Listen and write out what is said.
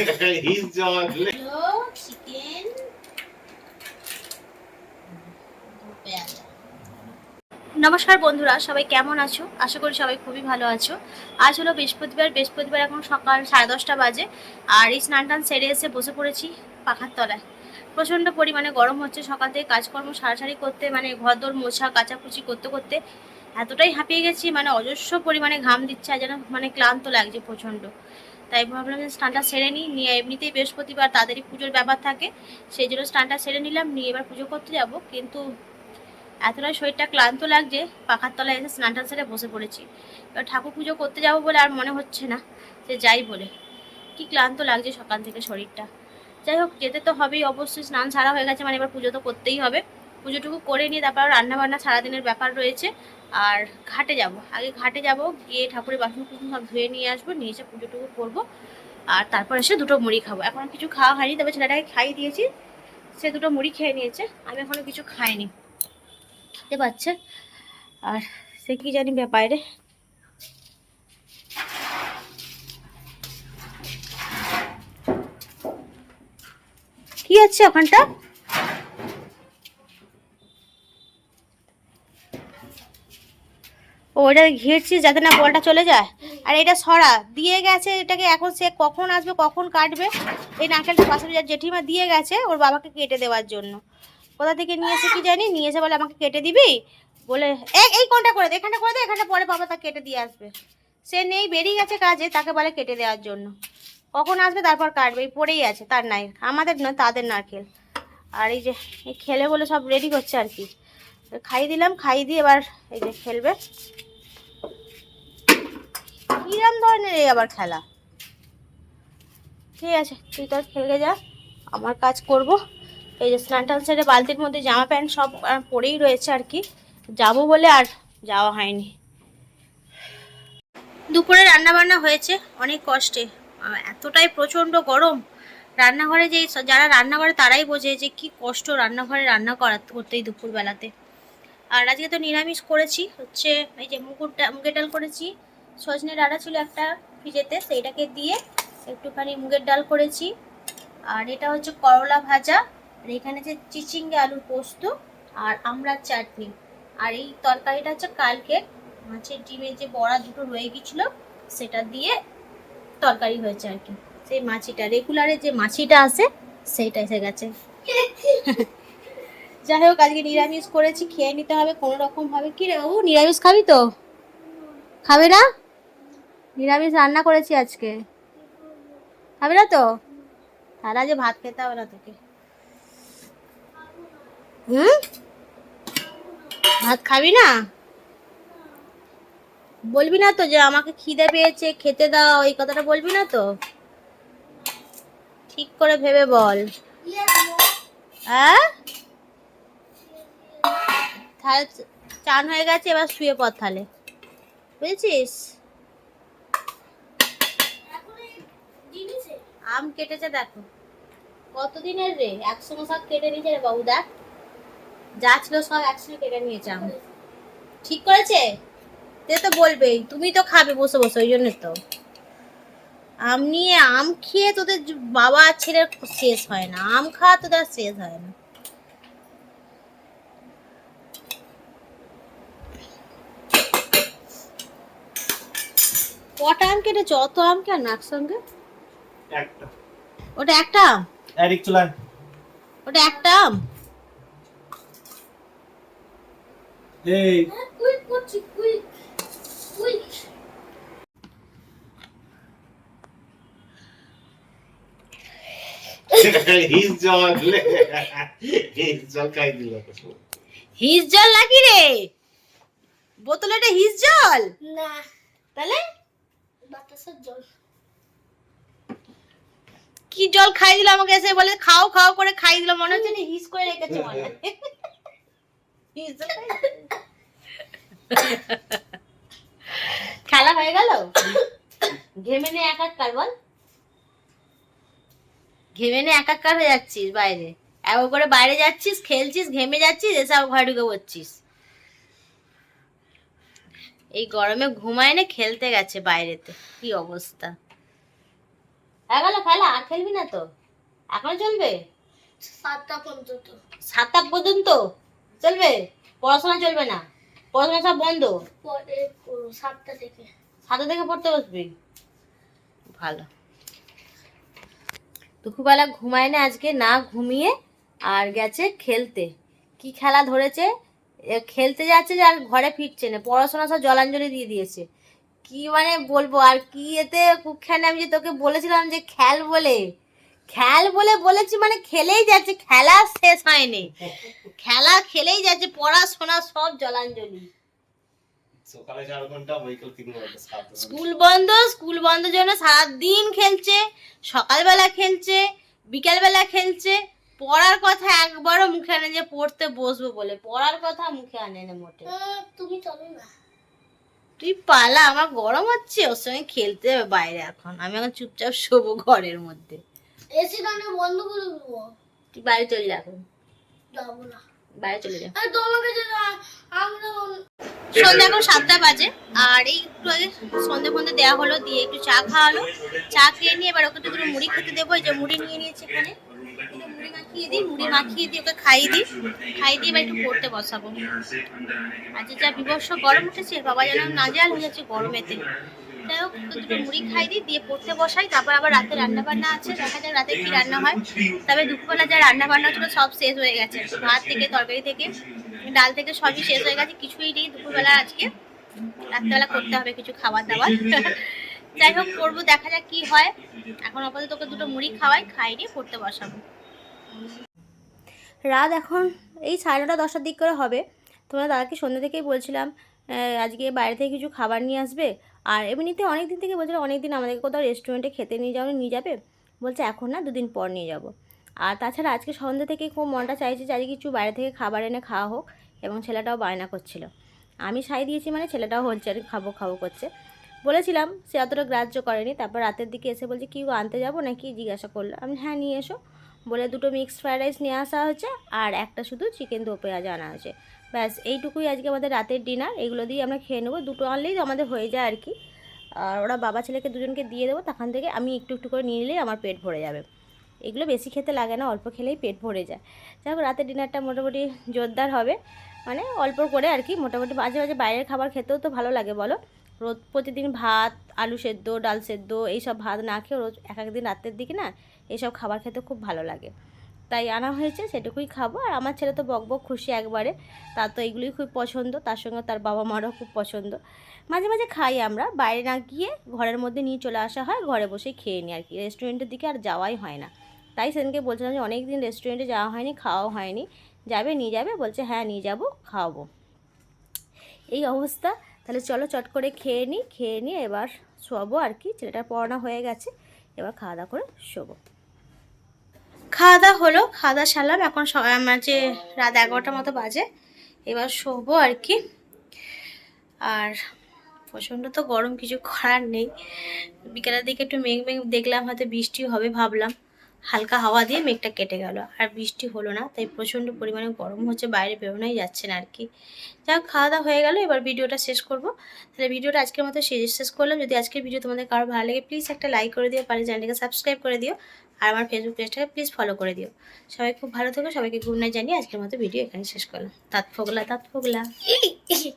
He's John. Chicken নমস্কার বন্ধুরা সবাই কেমন আছো? আশা করি সবাই খুবই ভালো আছো। আজ হলো বৃহস্পতিবার বৃহস্পতিবার এখন সকাল সাড়ে দশটা বাজে আর এই স্নান টান সেরে এসে বসে পড়েছি পাখার তলায়। প্রচণ্ড পরিমাণে গরম হচ্ছে সকাল থেকে কাজকর্ম সারাসারি করতে মানে ঘরদোর মোছা কাচাকুচি করতে করতে এতটাই হাঁপিয়ে গেছি মানে অজস্র পরিমাণে ঘাম দিচ্ছে আর যেন মানে ক্লান্ত লাগছে প্রচণ্ড। তাই ভাবলাম যে স্নানটা সেরে নিই। নিয়ে এমনিতেই বৃহস্পতিবার তাদেরই পুজোর ব্যাপার থাকে, সেই জন্য স্নানটা সেরে নিলাম, নিয়ে এবার পুজো করতে যাব। কিন্তু এতটাই শরীরটা ক্লান্ত লাগছে, পাখার তলায় এসে স্নানটা সেরে বসে পড়েছি। এবার ঠাকুর পুজো করতে যাব বলে আর মনে হচ্ছে না যে যাই বলে। কি ক্লান্ত লাগছে সকাল থেকে শরীরটা। যাই হোক, যেতে তো হবেই অবশ্যই, স্নান সারা হয়ে গেছে মানে এবার পুজো তো করতেই হবে। পুজোটুকু করে নিয়ে তারপর রান্না বান্না সারাদিনের ব্যাপার রয়েছে। আর ঘাটে যাব। আগে ঘাটে যাব, গিয়ে ঠাকুরের বাসন কুসন সব ধুয়ে নিয়ে আসব, নিয়ে এসে পুজোটুকু করব। আর তারপর এসে দুটো মুড়ি খাব। এখন কিছু খাওয়া হয়নি, তবে ছেলেটাকে খাইয়ে দিয়েছি। সে দুটো মুড়ি খেয়ে নিয়েছে। আমি এখনও কিছু খাইনি। খেতে পাচ্ছে। আর সে কি জানি ব্যাপারে। কি আছে ওখানটা? ওটা ঘিরছিস যাতে না বলটা চলে যায়। আর এটা সরা, দিয়ে গেছে এটাকে এখন সে কখন আসবে, কখন কাটবে, এই নারকেলটা পাশে যে জেঠিমা দিয়ে গেছে, ওর বাবাকে কেটে দেওয়ার জন্য। কোথা থেকে নিয়ে এসে কি জানি নিয়ে এসে বলে আমাকে কেটে দিবি? বলে, এই এই কোনটা করে দে, এখানটা করে দে, এখানটা পরে বাবা তা কেটে দিয়ে আসবে। সে নেই, বেরিয়ে গেছে কাজে, তাকে বলে কেটে দেওয়ার জন্য। কখন আসবে, তারপর কাটবে, এই পড়েই আছে, তার নাই, আমাদের নয়, তাদের নারকেল। আর এই যে, এই খেলে বলে সব রেডি করছে আর কি। খাইয়ে দিলাম, খাইয়ে দিয়ে এবার এই যে খেলবে। ধরনের এই আবার খেলা। ঠিক আছে, তুই তোর খেলে যা, আমার কাজ করব। এই যে স্নান সেরে বালতির মধ্যে জামা প্যান্ট সব পরেই রয়েছে আর কি। যাব বলে আর যাওয়া হয়নি। দুপুরে রান্না বান্না হয়েছে অনেক কষ্টে। এতটাই প্রচণ্ড গরম। রান্নাঘরে যে যারা রান্না করে তারাই বোঝে যে কি কষ্ট রান্নাঘরে রান্না করা করতেই দুপুরবেলাতে। আর আজকে তো নিরামিষ করেছি, হচ্ছে এই যে মুগুর মুগের ডাল করেছি সজনে ডাঁটা ছিল একটা ফ্রিজেতে, সেইটাকে দিয়ে একটুখানি মুগের ডাল করেছি। আর এটা হচ্ছে করলা ভাজা, আর এখানে যে চিচিঙ্গে আলুর পোস্ত আর আমড়ার চাটনি। আর এই তরকারিটা হচ্ছে কালকে মাছের ডিমের যে বড়া দুটো রয়ে গেছিল সেটা দিয়ে তরকারি হয়েছে আর কি। সেই মাছিটা, রেগুলারে যে মাছিটা আসে, সেইটা এসে গেছে। যাই হোক, আজকে নিরামিষ করেছি, খেয়ে নিতে হবে, কোনো রকম ভাবে। কি রে ও নিরামিষ খাবি তো? খাবে না? নিরামিষ রান্না করেছি আজকে। খাবে না তো? তাহলে যে ভাত খেতে হবে না তোকে। হুম? ভাত খাবি না? বলবি না তো যে আমাকে খিদে পেয়েছে, খেতে দাও, এই কথাটা বলবি না তো? ঠিক করে ভেবে বল। হ্যাঁ? তাহলে চান হয়ে গেছে, এবার শুয়ে পড় তাহলে। বুঝেছিস? আম কেটেছে দেখো। কতদিনের রে? একসঙ্গে সব কেটে নিয়েছে রে বাবু দেখ যা ছিল সব একসঙ্গে কেটে নিয়েছে আম। ঠিক করেছে? তে তো বলবেই, তুমি তো খাবে বসে বসে, ওই জন্য তো। আম নিয়ে আম খেয়ে তোদের বাবা ছেলের শেষ হয় না। আম খাওয়া তোদের শেষ হয় না। কটা আম কেটেছ? অত আম কেন একসঙ্গে? একটা। ওটা একটা? এরিক চলায় ওটা একটা? এই। He's John. He's John খাই দিল। হিস জল নাকি রে? বোতলে এটা হিস জল? না। তাহলে? বাতাসের জল। কি জল খাই দিল আমাকে এসে বলে, খাও খাও করে খাই দিল। মনে হচ্ছে না হিস করে রেখেছে মনে। খেলা হয়ে গেল? ঘেমে নে একাকার বল? ঘেমে নে একাকার হয়ে যাচ্ছিস বাইরে? এবার করে বাইরে যাচ্ছিস, খেলছিস, ঘেমে যাচ্ছিস, এসে আবার ঘরে ঢুকে পড়ছিস। এই গরমে ঘুমায় না, খেলতে গেছে বাইরেতে। কি অবস্থা? হয়ে গেল আর খেলবি না তো? এখন চলবে? সাতটা পর্যন্ত। সাতটা পর্যন্ত? চলবে? পড়াশোনা চলবে না? পড়াশোনা সব বন্ধ? সাতটা থেকে। সাথে থেকে পড়তে বসবি? ভালো। দুপুরবেলা ঘুমায় না আজকে না ঘুমিয়ে আর গেছে খেলতে। কি খেলা ধরেছে? খেলতে যাচ্ছে যে আর ঘরে ফিরছে না। পড়াশোনা সব জলাঞ্জলি দিয়ে দিয়েছে। কি মানে বলব? আর কি এতে কুখ্যানে আমি যে তোকে বলেছিলাম যে খেল বলে? খেল বলে বলেছি মানে খেলেই যাচ্ছে খেলা শেষ হয়নি। খেলা খেলেই যাচ্ছে পড়াশোনা সব জলাঞ্জলি। সকালে চার ঘণ্টা বৈকাল তিন ঘণ্টা স্কুল বন্ধ স্কুল বন্ধের জন্য সারাদিন খেলছে সকালবেলা খেলছে বিকালবেলা খেলছে। পড়ার কথা একবারও মুখে আনে যে পড়তে বসবো বলে। পড়ার কথা মুখে আনে না মোটে। তুমি চলো না। তুই পালা আমার গরম হচ্ছে ওর সঙ্গে খেলতে হবে বাইরে এখন। আমি এখন চুপচাপ শোবো ঘরের মধ্যে। এসি গানে বন্ধ করে দেবো। তুই বাইরে চলে যা এখন। যাব না। বাইরে চলে যা। তোমাকে সন্ধ্যা এখন সাতটা বাজে আর এই একটু আগে সন্ধে ফন্ধে দেওয়া হলো দিয়ে একটু চা খাওয়ালো। চা খেয়ে নিয়ে এবার ওকে তো মুড়ি খেতে দেবো এই যে মুড়ি নিয়ে নিয়েছে এখানে। মাখিয়ে দিই, মুড়ি মাখিয়ে দিই ওকে খাইয়ে দিই। খাইয়ে দিয়ে এবার একটু পড়তে বসাবো। আজকে যা বিবর্ষ গরম উঠেছে বাবা যেন নাজাল হয়ে যাচ্ছে গরমেতে যাই হোক, দুটো মুড়ি খাই দিই, দিয়ে পড়তে বসাই, তারপর আবার রাতে রান্না বান্না আছে, দেখা যাক রাতে কি রান্না হয়। তবে দুপুরবেলা যা রান্না বান্না ছিল সব শেষ হয়ে গেছে। ভাত থেকে, তরকারি থেকে, ডাল থেকে সবই শেষ হয়ে গেছে, কিছুই নেই দুপুরবেলা আজকে। রাত্রেবেলা করতে হবে কিছু খাবার দাবার। যাই হোক, করব, দেখা যাক কি হয়। এখন আপাতত তোকে দুটো মুড়ি খাওয়াই খাই নিয়ে পড়তে বসাবো। রাত এখন, এই সাড়ে নটা, দশটার দিক করে হবে। তোমরা দাদাকে সন্ধ্যা থেকেই বলছিলাম আজকে বাইরে থেকে কিছু খাবার নিয়ে আসবে? আর এমনিতে অনেক দিন থেকে বলছিলাম অনেক দিন আমাদেরকে কোথাও রেস্টুরেন্টে খেতে নিয়ে যাও নিয়ে যাবে? বলছে, এখন না, দুদিন পর নিয়ে যাব। আর তাছাড়া আজকে সন্ধ্যা থেকে খুব মনটা চাইছে যে, আজকে কিছু বাইরে থেকে খাবার এনে খাওয়া হোক। এবং ছেলেটাও বায়না করছিল। আমি সাই দিয়েছি মানে ছেলেটাও হচ্ছে আর খাব খাব, করছে। বলেছিলাম, সে অতটা গ্রাহ্য করেনি। তারপর রাতের দিকে এসে বলছে, কি আনতে যাব নাকি? জিজ্ঞাসা করল। আমি হ্যাঁ নিয়ে এসো। বলে দুটো মিক্সড ফ্রাইড রাইস নিয়ে আসা হয়েছে আর একটা শুধু চিকেন দো পেঁয়াজ আনা হয়েছে। ব্যাস, এইটুকুই আজকে আমাদের রাতের ডিনার এগুলো দিয়ে আমরা খেয়ে নেব। দুটো আনলেই আমাদের হয়ে যায় আর কি। আর ওরা বাবা ছেলেকে দুজনকে দিয়ে দেবো, তখন থেকে আমি একটু একটু করে নিয়ে নিলেই আমার পেট ভরে যাবে। এগুলো বেশি খেতে লাগে না, অল্প খেলেই পেট ভরে যায়। যাই হোক, রাতের ডিনারটা মোটামুটি জোরদার হবে। মানে অল্প করে আর কি, মোটামুটি মাঝে মাঝে বাইরের খাবার খেতেও তো ভালো লাগে, বলো? রোজ প্রতিদিন ভাত, আলু সেদ্ধ, ডাল সেদ্ধ, এইসব ভাত না খেয়ে রোজ এক একদিন রাতের দিকে না এইসব খাবার খেতে খুব ভালো লাগে। তাই আনা হয়েছে, সেটুকুই খাব। আর আমার ছেলে তো বক বক খুশি একবারে। তার তো এইগুলোই খুব পছন্দ। তার সঙ্গে তার বাবা মারও খুব পছন্দ। মাঝে মাঝে খাই আমরা। বাইরে না গিয়ে ঘরের মধ্যে নিয়ে চলে আসা হয়। ঘরে বসে খেয়ে নিই আর কি। রেস্টুরেন্টের দিকে আর যাওয়াই হয় না। তাই সেদিনকে বলছিলাম যে অনেক দিন রেস্টুরেন্টে যাওয়া হয়নি, খাওয়াও হয়নি। যাবে, নিয়ে যাবে? বলছে হ্যাঁ নিয়ে যাব, খাওয়াবো। এই অবস্থা। তাহলে চলো, চট করে খেয়ে নিই। খেয়ে নিয়ে এবার শোবো আর কি। ছেলেটার পড়ানো হয়ে গেছে। এবার খাওয়া দাওয়া করে শোবো। খাওয়া দাওয়া হলো খাওয়া দাওয়া সারলাম। এখন আমার যে রাত এগারোটার মতো বাজে। এবার শোবো আর কি। আর প্রচণ্ড তো গরম, কিছু করার নেই। বিকেলের দিকে একটু মেঘ মেঘ দেখলাম, হয়তো বৃষ্টি হবে ভাবলাম। হালকা হাওয়া দিয়ে মেঘটা কেটে গেল। আর বৃষ্টি হলো না, তাই প্রচণ্ড পরিমাণে গরম হচ্ছে, বাইরে বেরোনোই যাচ্ছে না আর কি হোক, খাওয়া দাওয়া হয়ে গেল, এবার ভিডিওটা শেষ করব। তাহলে ভিডিওটা আজকের মতো শেষ শেষ করলাম। যদি আজকের ভিডিও তোমাদের কারও ভালো লাগে প্লিজ একটা লাইক করে দিও পারে চ্যানেলটাকে সাবস্ক্রাইব করে দিও, আর আমার ফেসবুক পেজটাকে প্লিজ ফলো করে দিও। সবাই খুব ভালো থেকো, সবাইকে গুড নাইট জানিয়ে আজকের মতো ভিডিও এখানে শেষ করলাম। তাঁত ফোগলা তাঁত ফোগলা।